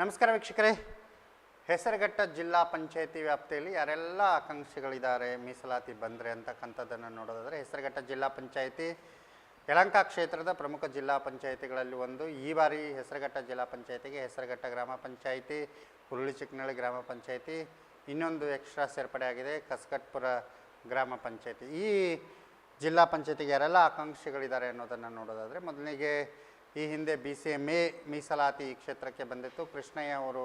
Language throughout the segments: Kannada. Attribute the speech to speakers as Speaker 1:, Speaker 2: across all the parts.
Speaker 1: ನಮಸ್ಕಾರ ವೀಕ್ಷಕರೇ. ಹೆಸರುಘಟ್ಟ ಜಿಲ್ಲಾ ಪಂಚಾಯತಿ ವ್ಯಾಪ್ತಿಯಲ್ಲಿ ಯಾರೆಲ್ಲ ಆಕಾಂಕ್ಷಿಗಳಿದ್ದಾರೆ ಮೀಸಲಾತಿ ಬಂದರೆ ಅಂತಕ್ಕಂಥದ್ದನ್ನು ನೋಡೋದಾದರೆ ಹೆಸರುಘಟ್ಟ ಜಿಲ್ಲಾ ಪಂಚಾಯಿತಿ ಯಲಂಕ ಕ್ಷೇತ್ರದ ಪ್ರಮುಖ ಜಿಲ್ಲಾ ಪಂಚಾಯಿತಿಗಳಲ್ಲಿ ಒಂದು. ಈ ಬಾರಿ ಹೆಸರುಘಟ್ಟ ಜಿಲ್ಲಾ ಪಂಚಾಯಿತಿಗೆ ಹೆಸರುಘಟ್ಟ ಗ್ರಾಮ ಪಂಚಾಯಿತಿ, ಹುರುಳಿ ಚಿಕ್ಕನಳ್ಳಿ ಗ್ರಾಮ ಪಂಚಾಯಿತಿ, ಇನ್ನೊಂದು ಎಕ್ಸ್ಟ್ರಾ ಸೇರ್ಪಡೆಯಾಗಿದೆ ಕಸ್ಕಟ್ಪುರ ಗ್ರಾಮ ಪಂಚಾಯಿತಿ. ಈ ಜಿಲ್ಲಾ ಪಂಚಾಯಿತಿಗೆ ಯಾರೆಲ್ಲ ಆಕಾಂಕ್ಷಿಗಳಿದ್ದಾರೆ ಅನ್ನೋದನ್ನು ನೋಡೋದಾದರೆ ಮೊದಲಿಗೆ ಈ ಹಿಂದೆ ಬಿ ಸಿ ಎಂ ಎ ಮೀಸಲಾತಿ ಈ ಕ್ಷೇತ್ರಕ್ಕೆ ಬಂದಿತ್ತು. ಕೃಷ್ಣಯ್ಯ ಅವರು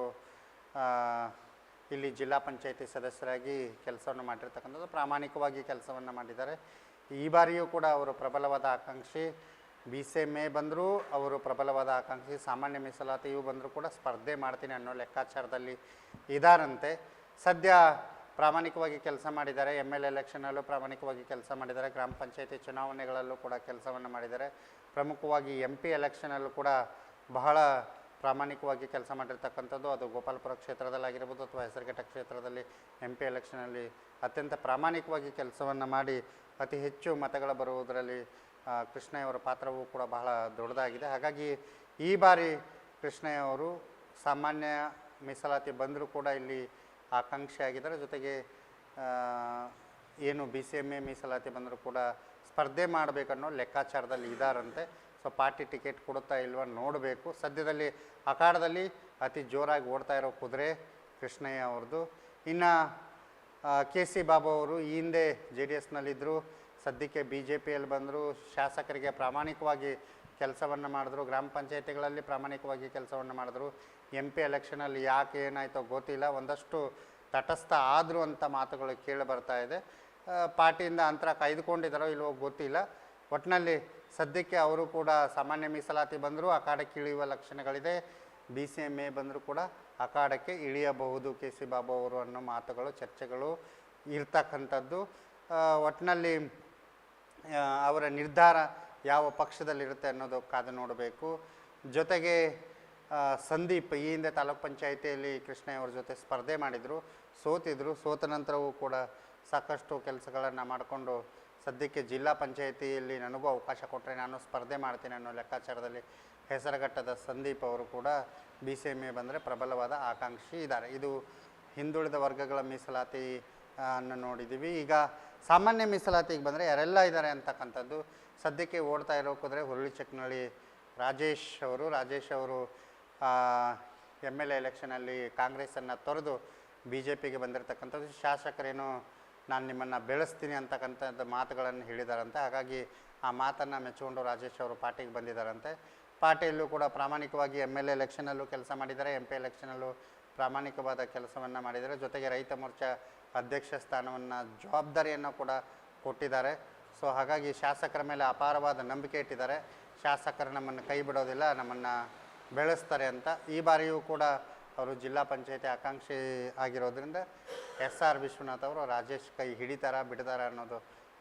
Speaker 1: ಇಲ್ಲಿ ಜಿಲ್ಲಾ ಪಂಚಾಯಿತಿ ಸದಸ್ಯರಾಗಿ ಕೆಲಸವನ್ನು ಮಾಡಿರ್ತಕ್ಕಂಥದ್ದು, ಪ್ರಾಮಾಣಿಕವಾಗಿ ಕೆಲಸವನ್ನು ಮಾಡಿದ್ದಾರೆ. ಈ ಬಾರಿಯೂ ಕೂಡ ಅವರು ಪ್ರಬಲವಾದ ಆಕಾಂಕ್ಷಿ. ಬಿ ಸಿ ಎಂ ಎ ಬಂದರೂ ಅವರು ಪ್ರಬಲವಾದ ಆಕಾಂಕ್ಷಿ. ಸಾಮಾನ್ಯ ಮೀಸಲಾತಿಯೂ ಬಂದರೂ ಕೂಡ ಸ್ಪರ್ಧೆ ಮಾಡ್ತೀನಿ ಅನ್ನೋ ಲೆಕ್ಕಾಚಾರದಲ್ಲಿ ಇದಾರಂತೆ. ಸದ್ಯ ಪ್ರಾಮಾಣಿಕವಾಗಿ ಕೆಲಸ ಮಾಡಿದ್ದಾರೆ. ಎಂ ಎಲ್ ಎಲೆಕ್ಷನಲ್ಲೂ ಪ್ರಾಮಾಣಿಕವಾಗಿ ಕೆಲಸ ಮಾಡಿದ್ದಾರೆ. ಗ್ರಾಮ ಪಂಚಾಯತಿ ಚುನಾವಣೆಗಳಲ್ಲೂ ಕೂಡ ಕೆಲಸವನ್ನು ಮಾಡಿದ್ದಾರೆ. ಪ್ರಮುಖವಾಗಿ ಎಂ ಪಿ ಎಲೆಕ್ಷನಲ್ಲೂ ಕೂಡ ಬಹಳ ಪ್ರಾಮಾಣಿಕವಾಗಿ ಕೆಲಸ ಮಾಡಿರ್ತಕ್ಕಂಥದ್ದು ಅದು ಗೋಪಾಲಪುರ ಕ್ಷೇತ್ರದಲ್ಲಾಗಿರ್ಬೋದು ಅಥವಾ ಹೆಸರುಘಟ್ಟ ಕ್ಷೇತ್ರದಲ್ಲಿ ಎಂ ಪಿ ಎಲೆಕ್ಷನಲ್ಲಿ ಅತ್ಯಂತ ಪ್ರಾಮಾಣಿಕವಾಗಿ ಕೆಲಸವನ್ನು ಮಾಡಿ ಅತಿ ಹೆಚ್ಚು ಮತಗಳು ಬರುವುದರಲ್ಲಿ ಕೃಷ್ಣಯ್ಯವರ ಪಾತ್ರವೂ ಕೂಡ ಬಹಳ ದೊಡ್ಡದಾಗಿದೆ. ಹಾಗಾಗಿ ಈ ಬಾರಿ ಕೃಷ್ಣಯ್ಯವರು ಸಾಮಾನ್ಯ ಮೀಸಲಾತಿ ಬಂದರೂ ಕೂಡ ಇಲ್ಲಿ ಆಕಾಂಕ್ಷೆ ಆಗಿದ್ದಾರೆ ಜೊತೆಗೆ ಏನು ಬಿ ಸಿ ಎಂ ಎ ಮೀಸಲಾತಿ ಬಂದರೂ ಕೂಡ ಸ್ಪರ್ಧೆ ಮಾಡಬೇಕನ್ನೋ ಲೆಕ್ಕಾಚಾರದಲ್ಲಿ ಇದ್ದಾರಂತೆ ಸೊ ಪಾರ್ಟಿ ಟಿಕೆಟ್ ಕೊಡುತ್ತಾ ಇಲ್ವ ನೋಡಬೇಕು. ಸದ್ಯದಲ್ಲಿ ಅಖಾಡದಲ್ಲಿ ಅತಿ ಜೋರಾಗಿ ಓಡ್ತಾ ಇರೋ ಕುದುರೆ ಕೃಷ್ಣಯ್ಯ ಅವ್ರದ್ದು. ಇನ್ನು ಕೆ ಸಿ ಬಾಬು ಅವರು ಈ ಹಿಂದೆ ಜೆ ಡಿ ಎಸ್ನಲ್ಲಿದ್ದರು ಸದ್ಯಕ್ಕೆ ಬಿ ಜೆ ಪಿಯಲ್ಲಿ ಬಂದರು, ಶಾಸಕರಿಗೆ ಪ್ರಾಮಾಣಿಕವಾಗಿ ಕೆಲಸವನ್ನು ಮಾಡಿದ್ರು, ಗ್ರಾಮ ಪಂಚಾಯತಿಗಳಲ್ಲಿ ಪ್ರಾಮಾಣಿಕವಾಗಿ ಕೆಲಸವನ್ನು ಮಾಡಿದ್ರು. ಎಂ ಪಿ ಎಲೆಕ್ಷನಲ್ಲಿ ಯಾಕೆ ಏನಾಯಿತೋ ಗೊತ್ತಿಲ್ಲ. ಒಂದಷ್ಟು ತಟಸ್ಥ ಆದರೂ ಅಂತ ಮಾತುಗಳು ಕೇಳಿ ಬರ್ತಾ ಇದೆ. ಪಾರ್ಟಿಯಿಂದ ಅಂತರ ಕಾಯ್ದುಕೊಂಡಿದ್ದಾರೋ ಇಲ್ವೋ ಗೊತ್ತಿಲ್ಲ. ಒಟ್ಟಿನಲ್ಲಿ ಸದ್ಯಕ್ಕೆ ಅವರು ಕೂಡ ಸಾಮಾನ್ಯ ಮೀಸಲಾತಿ ಬಂದರೂ ಅಖಾಡಕ್ಕೆ ಇಳಿಯುವ ಲಕ್ಷಣಗಳಿದೆ. ಬಿ ಸಿ ಎಂ ಎ ಬಂದರೂ ಕೂಡ ಅಖಾಡಕ್ಕೆ ಇಳಿಯಬಹುದು ಕೆ ಸಿ ಬಾಬು ಅವರು ಅನ್ನೋ ಮಾತುಗಳು, ಚರ್ಚೆಗಳು ಇರ್ತಕ್ಕಂಥದ್ದು. ಒಟ್ಟಿನಲ್ಲಿ ಅವರ ನಿರ್ಧಾರ ಯಾವ ಪಕ್ಷದಲ್ಲಿರುತ್ತೆ ಅನ್ನೋದು ಕಾದು ನೋಡಬೇಕು. ಜೊತೆಗೆ ಸಂದೀಪ್ ಈ ಹಿಂದೆ ತಾಲೂಕು ಪಂಚಾಯಿತಿಯಲ್ಲಿ ಕೃಷ್ಣಯ್ಯ ಅವ್ರ ಜೊತೆ ಸ್ಪರ್ಧೆ ಮಾಡಿದರು, ಸೋತಿದ್ರು. ಸೋತ ನಂತರವೂ ಕೂಡ ಸಾಕಷ್ಟು ಕೆಲಸಗಳನ್ನು ಮಾಡಿಕೊಂಡು ಸದ್ಯಕ್ಕೆ ಜಿಲ್ಲಾ ಪಂಚಾಯಿತಿಯಲ್ಲಿ ನನಗೂ ಅವಕಾಶ ಕೊಟ್ಟರೆ ನಾನು ಸ್ಪರ್ಧೆ ಮಾಡ್ತೀನಿ ಅನ್ನೋ ಲೆಕ್ಕಾಚಾರದಲ್ಲಿ ಹೆಸರಘಟ್ಟದ ಸಂದೀಪ್ ಅವರು ಕೂಡ ಬಿ ಸಿ ಎಂ ಎ ಬಂದರೆ ಪ್ರಬಲವಾದ ಆಕಾಂಕ್ಷಿ ಇದ್ದಾರೆ. ಇದು ಹಿಂದುಳಿದ ವರ್ಗಗಳ ಮೀಸಲಾತಿ ಅನ್ನು ನೋಡಿದ್ದೀವಿ ಈಗ ಸಾಮಾನ್ಯ ಮೀಸಲಾತಿಗೆ ಬಂದರೆ ಯಾರೆಲ್ಲ ಇದ್ದಾರೆ ಅಂತಕ್ಕಂಥದ್ದು, ಸದ್ಯಕ್ಕೆ ಓಡ್ತಾ ಇರೋ ಕುದುರೆ ಹುರುಳಿ ಚೆಕ್ನಳ್ಳಿ ರಾಜೇಶ್ ಅವರು. ರಾಜೇಶ್ ಅವರು ಎಂ ಎಲ್ ಎ ಎಲೆಕ್ಷನಲ್ಲಿ ಕಾಂಗ್ರೆಸ್ಸನ್ನು ತೊರೆದು ಬಿ ಜೆ ಪಿಗೆ ಬಂದಿರತಕ್ಕಂಥದ್ದು. ಶಾಸಕರೇನು ನಾನು ನಿಮ್ಮನ್ನು ಬೆಳೆಸ್ತೀನಿ ಅಂತಕ್ಕಂಥದ್ದು ಮಾತುಗಳನ್ನು ಹೇಳಿದಾರಂತೆ. ಹಾಗಾಗಿ ಆ ಮಾತನ್ನು ಮೆಚ್ಚಿಕೊಂಡು ರಾಜೇಶ್ ಅವರು ಪಾರ್ಟಿಗೆ ಬಂದಿದ್ದಾರಂತೆ ಪಾರ್ಟಿಯಲ್ಲೂ ಕೂಡ ಪ್ರಾಮಾಣಿಕವಾಗಿ ಎಂ ಎಲ್ ಎಲೆಕ್ಷನಲ್ಲೂ ಕೆಲಸ ಮಾಡಿದ್ದಾರೆ ಎಂ ಪಿ ಎಲೆಕ್ಷನಲ್ಲೂ ಪ್ರಾಮಾಣಿಕವಾದ ಕೆಲಸವನ್ನು ಮಾಡಿದ್ದಾರೆ. ಜೊತೆಗೆ ರೈತ ಮೋರ್ಚಾ ಅಧ್ಯಕ್ಷ ಸ್ಥಾನವನ್ನು ಜವಾಬ್ದಾರಿಯನ್ನು ಕೂಡ ಕೊಟ್ಟಿದ್ದಾರೆ. ಸೊ ಹಾಗಾಗಿ ಶಾಸಕರ ಮೇಲೆ ಅಪಾರವಾದ ನಂಬಿಕೆ ಇಟ್ಟಿದ್ದಾರೆ. ಶಾಸಕರು ನಮ್ಮನ್ನು ಕೈ ಬಿಡೋದಿಲ್ಲ, ನಮ್ಮನ್ನು ಬೆಳೆಸ್ತಾರೆ ಅಂತ. ಈ ಬಾರಿಯೂ ಕೂಡ ಅವರು ಜಿಲ್ಲಾ ಪಂಚಾಯತಿ ಆಕಾಂಕ್ಷಿ ಆಗಿರೋದ್ರಿಂದ ಎಸ್ ಆರ್ ವಿಶ್ವನಾಥ್ ಅವರು ರಾಜೇಶ್ ಕೈ ಹಿಡಿತಾರ, ಬಿಡ್ತಾರ ಅನ್ನೋದು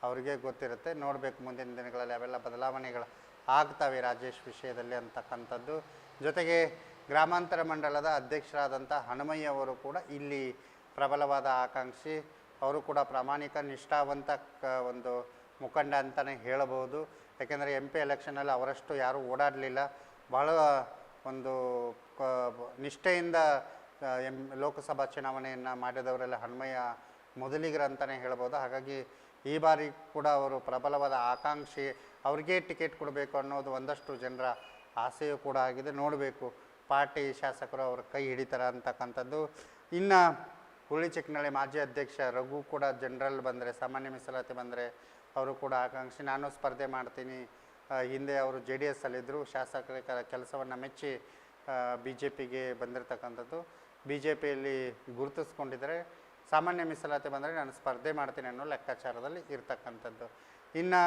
Speaker 1: ಅವ್ರಿಗೆ ಗೊತ್ತಿರುತ್ತೆ. ನೋಡಬೇಕು ಮುಂದಿನ ದಿನಗಳಲ್ಲಿ ಅವೆಲ್ಲ ಬದಲಾವಣೆಗಳು ಆಗ್ತವೆ ರಾಜೇಶ್ ವಿಷಯದಲ್ಲಿ ಅಂತಕ್ಕಂಥದ್ದು. ಜೊತೆಗೆ ಗ್ರಾಮಾಂತರ ಮಂಡಲದ ಅಧ್ಯಕ್ಷರಾದಂಥ ಹನುಮಯ್ಯ ಅವರು ಕೂಡ ಇಲ್ಲಿ ಪ್ರಬಲವಾದ ಆಕಾಂಕ್ಷಿ. ಅವರು ಕೂಡ ಪ್ರಾಮಾಣಿಕ, ನಿಷ್ಠಾವಂತ ಒಂದು ಮುಖಂಡ ಅಂತಲೇ ಹೇಳಬಹುದು. ಯಾಕೆಂದರೆ ಎಂ ಪಿ ಎಲೆಕ್ಷನಲ್ಲಿ ಅವರಷ್ಟು ಯಾರೂ ಓಡಾಡಲಿಲ್ಲ. ಬಹಳ ಒಂದು ಕ, ನಿಷ್ಠೆಯಿಂದ ಎಂ, ಲೋಕಸಭಾ ಚುನಾವಣೆಯನ್ನು ಮಾಡಿದವರೆಲ್ಲ ಹಣ್ಮಯ್ಯ ಮೊದಲಿಗರ ಅಂತಲೇ ಹೇಳ್ಬೋದು. ಹಾಗಾಗಿ ಈ ಬಾರಿ ಕೂಡ ಅವರು ಪ್ರಬಲವಾದ ಆಕಾಂಕ್ಷಿ, ಅವ್ರಿಗೆ ಟಿಕೆಟ್ ಕೊಡಬೇಕು ಅನ್ನೋದು ಒಂದಷ್ಟು ಜನರ ಆಸೆಯೂ ಕೂಡ ಆಗಿದೆ. ನೋಡಬೇಕು ಪಾರ್ಟಿ ಶಾಸಕರು ಅವ್ರ ಕೈ ಹಿಡಿತಾರ ಅಂತಕ್ಕಂಥದ್ದು. ಇನ್ನು ಹುಳಿ ಚಿಕ್ಕನಳ್ಳಿ ಮಾಜಿ ಅಧ್ಯಕ್ಷ ರಘು ಕೂಡ ಜನರಲ್ ಬಂದರೆ, ಸಾಮಾನ್ಯ ಮೀಸಲಾತಿ ಬಂದರೆ, ಅವರು ಕೂಡ ಆಕಾಂಕ್ಷಿ. ನಾನು ಸ್ಪರ್ಧೆ ಮಾಡ್ತೀನಿ. ಹಿಂದೆ ಅವರು ಜೆ ಡಿ ಎಸ್ಸಲ್ಲಿದ್ದರು ಶಾಸಕರ ಕೆಲಸವನ್ನು ಮೆಚ್ಚಿ ಬಿ ಜೆ ಪಿಗೆ ಬಂದಿರತಕ್ಕಂಥದ್ದು. ಬಿ ಜೆ ಪಿಯಲ್ಲಿ ಗುರುತಿಸ್ಕೊಂಡಿದ್ದಾರೆ ಸಾಮಾನ್ಯ ಮೀಸಲಾತಿ ಬಂದರೆ ನಾನು ಸ್ಪರ್ಧೆ ಮಾಡ್ತೀನಿ ಅನ್ನೋ ಲೆಕ್ಕಾಚಾರದಲ್ಲಿ ಇರ್ತಕ್ಕಂಥದ್ದು. ಇನ್ನು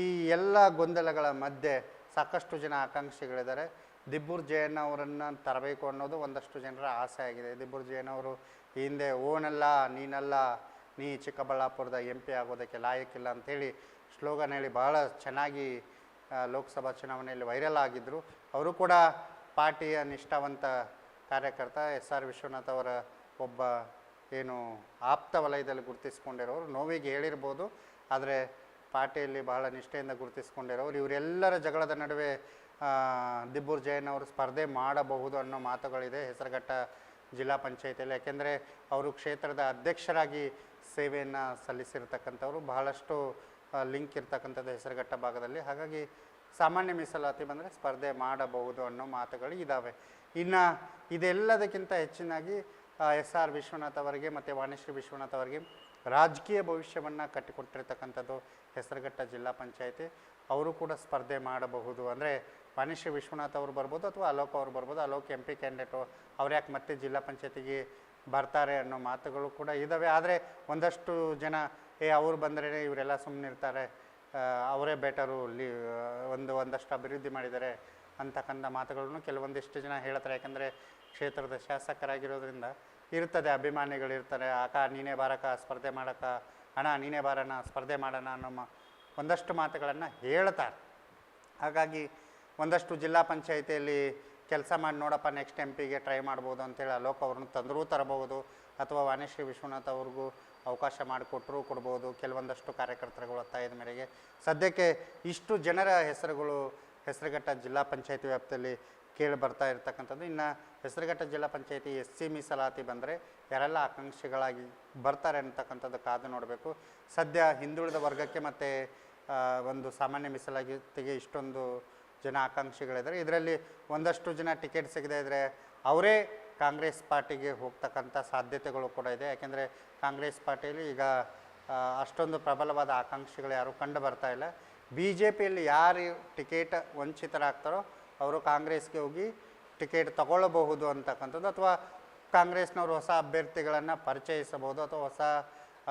Speaker 1: ಈ ಎಲ್ಲ ಗೊಂದಲಗಳ ಮಧ್ಯೆ ಸಾಕಷ್ಟು ಜನ ಆಕಾಂಕ್ಷಿಗಳಿದ್ದಾರೆ. ದಿಬ್ಬೂರ್ ಜಯಣ್ಣ ಅವರನ್ನು ತರಬೇಕು ಅನ್ನೋದು ಒಂದಷ್ಟು ಜನರ ಆಸೆ ಆಗಿದೆ. ದಿಬ್ಬೂರ್ ಜಯಣ್ಣ ಅವರು ಹಿಂದೆ, ಓನಲ್ಲ, ನೀನಲ್ಲ, ನೀ ಚಿಕ್ಕಬಳ್ಳಾಪುರದ ಎಂ ಪಿ ಆಗೋದಕ್ಕೆ ಲಾಯಕ್ಕಿಲ್ಲ ಅಂಥೇಳಿ ಸ್ಲೋಗನ್ ಹೇಳಿ ಭಾಳ ಚೆನ್ನಾಗಿ ಲೋಕಸಭಾ ಚುನಾವಣೆಯಲ್ಲಿ ವೈರಲ್ ಆಗಿದ್ದರು ಅವರು ಕೂಡ ಪಾರ್ಟಿಯ ನಿಷ್ಠಾವಂತ ಕಾರ್ಯಕರ್ತ ಎಸ್ ಆರ್ ವಿಶ್ವನಾಥ್ ಅವರ ಒಬ್ಬ ಏನು ಆಪ್ತ ವಲಯದಲ್ಲಿ ಗುರುತಿಸ್ಕೊಂಡಿರೋರು. ನೋವಿಗೆ ಹೇಳಿರ್ಬೋದು, ಆದರೆ ಪಾರ್ಟಿಯಲ್ಲಿ ಬಹಳ ನಿಷ್ಠೆಯಿಂದ ಗುರುತಿಸ್ಕೊಂಡಿರೋರು. ಇವರೆಲ್ಲರ ಜಗಳದ ನಡುವೆ ದಿಬ್ಬೂರ್ ಜೈನ್ ಅವರು ಸ್ಪರ್ಧೆ ಮಾಡಬಹುದು ಅನ್ನೋ ಮಾತುಗಳಿದೆ ಹೆಸರುಘಟ್ಟ ಜಿಲ್ಲಾ ಪಂಚಾಯತಿಯಲ್ಲಿ. ಯಾಕೆಂದರೆ ಅವರು ಕ್ಷೇತ್ರದ ಅಧ್ಯಕ್ಷರಾಗಿ ಸೇವೆಯನ್ನು ಸಲ್ಲಿಸಿರ್ತಕ್ಕಂಥವ್ರು. ಬಹಳಷ್ಟು ಲಿಂಕ್ ಇರ್ತಕ್ಕಂಥದ್ದು ಹೆಸರುಘಟ್ಟ ಭಾಗದಲ್ಲಿ. ಹಾಗಾಗಿ ಸಾಮಾನ್ಯ ಮೀಸಲಾತಿ ಬಂದರೆ ಸ್ಪರ್ಧೆ ಮಾಡಬಹುದು ಅನ್ನೋ ಮಾತುಗಳು ಇದ್ದಾವೆ ಇನ್ನು ಇದೆಲ್ಲದಕ್ಕಿಂತ ಹೆಚ್ಚಿನಾಗಿ ಎಸ್ ಆರ್ ವಿಶ್ವನಾಥ್ ಅವರಿಗೆ ಮತ್ತು ವಾಣಿಶ್ರೀ ವಿಶ್ವನಾಥ್ ಅವರಿಗೆ ರಾಜಕೀಯ ಭವಿಷ್ಯವನ್ನು ಕಟ್ಟಿಕೊಟ್ಟಿರ್ತಕ್ಕಂಥದ್ದು ಹೆಸರುಘಟ್ಟ ಜಿಲ್ಲಾ ಪಂಚಾಯಿತಿ. ಅವರು ಕೂಡ ಸ್ಪರ್ಧೆ ಮಾಡಬಹುದು. ಅಂದರೆ ವಾಣಿಶ್ರೀ ವಿಶ್ವನಾಥ್ ಅವರು ಬರ್ಬೋದು ಅಥವಾ ಅಲೋಕ್ ಅವರು ಬರ್ಬೋದು. ಅಲೋಕ್ ಎಂ ಪಿ ಕ್ಯಾಂಡಿಡೇಟು ಅವ್ರು ಯಾಕೆ ಮತ್ತೆ ಜಿಲ್ಲಾ ಪಂಚಾಯತಿಗೆ ಬರ್ತಾರೆ ಅನ್ನೋ ಮಾತುಗಳು ಕೂಡ ಇದ್ದಾವೆ ಆದರೆ ಒಂದಷ್ಟು ಜನ ಏ, ಅವ್ರು ಬಂದ್ರೇ ಇವರೆಲ್ಲ ಸುಮ್ಮನೆ ಇರ್ತಾರೆ. ಅವರೇ ಬೆಟರು ಲೀ, ಒಂದು, ಒಂದಷ್ಟು ಅಭಿವೃದ್ಧಿ ಮಾಡಿದ್ದಾರೆ ಅಂತಕ್ಕಂಥ ಮಾತುಗಳನ್ನು ಕೆಲವೊಂದಿಷ್ಟು ಜನ ಹೇಳ್ತಾರೆ. ಯಾಕಂದರೆ ಕ್ಷೇತ್ರದ ಶಾಸಕರಾಗಿರೋದ್ರಿಂದ ಇರ್ತದೆ, ಅಭಿಮಾನಿಗಳು ಇರ್ತಾರೆ. ಆಕ, ನೀನೇ ಬಾರಕ ಸ್ಪರ್ಧೆ ಮಾಡಕ ಹಣ ನೀನೇ ಬಾರಣ ಸ್ಪರ್ಧೆ ಮಾಡೋಣ ಅನ್ನೋ ಒಂದಷ್ಟು ಮಾತುಗಳನ್ನು ಹೇಳ್ತಾರೆ. ಹಾಗಾಗಿ ಒಂದಷ್ಟು ಜಿಲ್ಲಾ ಪಂಚಾಯಿತಿಯಲ್ಲಿ ಕೆಲಸ ಮಾಡಿ ನೋಡಪ್ಪ ನೆಕ್ಸ್ಟ್ ಎಂ ಪಿಗೆ ಟ್ರೈ ಮಾಡ್ಬೋದು ಅಂತೇಳಿ ಅಲೋಕ್ ಅವ್ರನ್ನ ತಂದರೂ ತರಬಹುದು. ಅಥವಾ ವಾಣಿಶ್ರೀ ವಿಶ್ವನಾಥ್ ಅವ್ರಿಗೂ ಅವಕಾಶ ಮಾಡಿಕೊಟ್ರು ಕೊಡ್ಬೋದು. ಕೆಲವೊಂದಷ್ಟು ಕಾರ್ಯಕರ್ತರುಗಳು ಒತ್ತಾಯದ ಮೇರೆಗೆ. ಸದ್ಯಕ್ಕೆ ಇಷ್ಟು ಜನರ ಹೆಸರುಗಳು ಹೆಸರುಘಟ್ಟ ಜಿಲ್ಲಾ ಪಂಚಾಯತಿ ವ್ಯಾಪ್ತಿಯಲ್ಲಿ ಕೇಳಿ ಬರ್ತಾ ಇರ್ತಕ್ಕಂಥದ್ದು. ಇನ್ನು ಹೆಸರುಘಟ್ಟ ಜಿಲ್ಲಾ ಪಂಚಾಯತಿ ಎಸ್ ಸಿ ಮೀಸಲಾತಿ ಬಂದರೆ ಯಾರೆಲ್ಲ ಆಕಾಂಕ್ಷಿಗಳಾಗಿ ಬರ್ತಾರೆ ಅಂತಕ್ಕಂಥದ್ದು ಕಾದು ನೋಡಬೇಕು. ಸದ್ಯ ಹಿಂದುಳಿದ ವರ್ಗಕ್ಕೆ ಮತ್ತು ಒಂದು ಸಾಮಾನ್ಯ ಮೀಸಲಾತಿಗೆ ಇಷ್ಟೊಂದು ಜನ ಆಕಾಂಕ್ಷಿಗಳಿದ್ದಾರೆ. ಇದರಲ್ಲಿ ಒಂದಷ್ಟು ಜನ ಟಿಕೆಟ್ ಸಿಗದೇ ಇದ್ದರೆ ಅವರೇ ಕಾಂಗ್ರೆಸ್ ಪಾರ್ಟಿಗೆ ಹೋಗ್ತಕ್ಕಂಥ ಸಾಧ್ಯತೆಗಳು ಕೂಡ ಇದೆ. ಯಾಕೆಂದರೆ ಕಾಂಗ್ರೆಸ್ ಪಾರ್ಟಿಯಲ್ಲಿ ಈಗ ಅಷ್ಟೊಂದು ಪ್ರಬಲವಾದ ಆಕಾಂಕ್ಷಿಗಳು ಯಾರೂ ಕಂಡು ಬರ್ತಾ ಇಲ್ಲ. ಬಿ ಜೆ ಪಿಯಲ್ಲಿ ಯಾರು ಟಿಕೆಟ್ ವಂಚಿತರಾಗ್ತಾರೋ ಅವರು ಕಾಂಗ್ರೆಸ್ಗೆ ಹೋಗಿ ಟಿಕೆಟ್ ತಗೊಳ್ಳಬಹುದು ಅಂತಕ್ಕಂಥದ್ದು ಅಥವಾ ಕಾಂಗ್ರೆಸ್ನವರು ಹೊಸ ಅಭ್ಯರ್ಥಿಗಳನ್ನು ಪರಿಚಯಿಸಬಹುದು ಅಥವಾ ಹೊಸ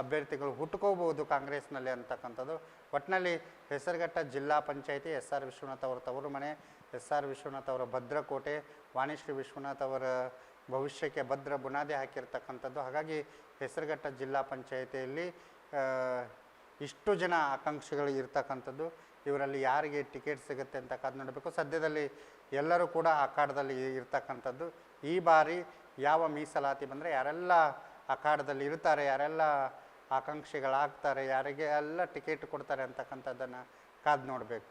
Speaker 1: ಅಭ್ಯರ್ಥಿಗಳು ಹುಟ್ಕೋಬಹುದು ಕಾಂಗ್ರೆಸ್ನಲ್ಲಿ ಅಂತಕ್ಕಂಥದ್ದು. ಒಟ್ಟಿನಲ್ಲಿ ಹೆಸರುಘಟ್ಟ ಜಿಲ್ಲಾ ಪಂಚಾಯಿತಿ ಎಸ್ ಆರ್ ವಿಶ್ವನಾಥ್ ಅವರ ತವರು ಮನೆ ಎಸ್ ಆರ್ ವಿಶ್ವನಾಥ್ ಅವರ ಭದ್ರಕೋಟೆ, ವಾಣಿಶ್ರೀ ವಿಶ್ವನಾಥ್ ಅವರ ಭವಿಷ್ಯಕ್ಕೆ ಭದ್ರ ಬುನಾದಿ ಹಾಕಿರ್ತಕ್ಕಂಥದ್ದು. ಹಾಗಾಗಿ ಹೆಸರುಘಟ್ಟ ಜಿಲ್ಲಾ ಪಂಚಾಯಿತಿಯಲ್ಲಿ ಇಷ್ಟು ಜನ ಆಕಾಂಕ್ಷಿಗಳು ಇರ್ತಕ್ಕಂಥದ್ದು. ಇವರಲ್ಲಿ ಯಾರಿಗೆ ಟಿಕೆಟ್ ಸಿಗುತ್ತೆ ಅಂತ ಕಾದು ನೋಡಬೇಕು. ಸದ್ಯದಲ್ಲಿ ಎಲ್ಲರೂ ಕೂಡ ಅಖಾಡದಲ್ಲಿ ಇರ್ತಕ್ಕಂಥದ್ದು. ಈ ಬಾರಿ ಯಾವ ಮೀಸಲಾತಿ ಬಂದರೆ ಯಾರೆಲ್ಲ ಅಖಾಡದಲ್ಲಿ ಇರ್ತಾರೆ ಯಾರೆಲ್ಲ ಆಕಾಂಕ್ಷಿಗಳಾಗ್ತಾರೆ, ಯಾರಿಗೆ ಎಲ್ಲ ಟಿಕೆಟ್ ಕೊಡ್ತಾರೆ ಅಂತಕ್ಕಂಥದ್ದನ್ನು ಕಾದು ನೋಡಬೇಕು.